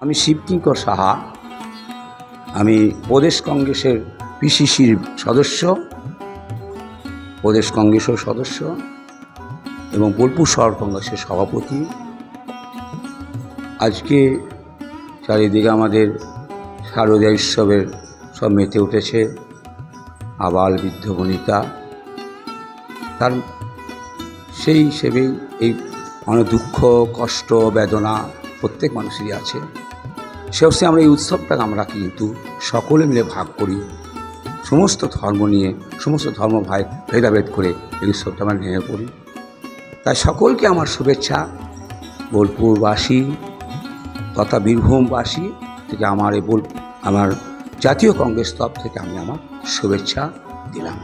আমি শিবকিঙ্কর সাহা। আমি প্রদেশ কংগ্রেসের পিসিসির সদস্য, প্রদেশ কংগ্রেসের সদস্য এবং বোলপুর শহর কংগ্রেসের সভাপতি। আজকে চারিদিকে আমাদের শারদীয় উৎসবের সব মেতে উঠেছে, আবাল বৃদ্ধ বনিতা। তার সেই হিসেবেই এই অনেক দুঃখ, কষ্ট, বেদনা প্রত্যেক মানুষেরই আছে। সে অবশ্যই আমরা এই উৎসবটাকে আমরা কিন্তু সকলে মিলে ভাগ করি। সমস্ত ধর্ম নিয়ে, সমস্ত ধর্ম ভাই ভেদাভেদ করে এই উৎসবটা আমরা নেমে পড়ি তাই সকলকে আমার শুভেচ্ছা। বোলপুরবাসী, তথা বীরভূমবাসী থেকে আমার এই বোল আমার জাতীয় কংগ্রেস তরফ থেকে আমি আমার শুভেচ্ছা দিলাম।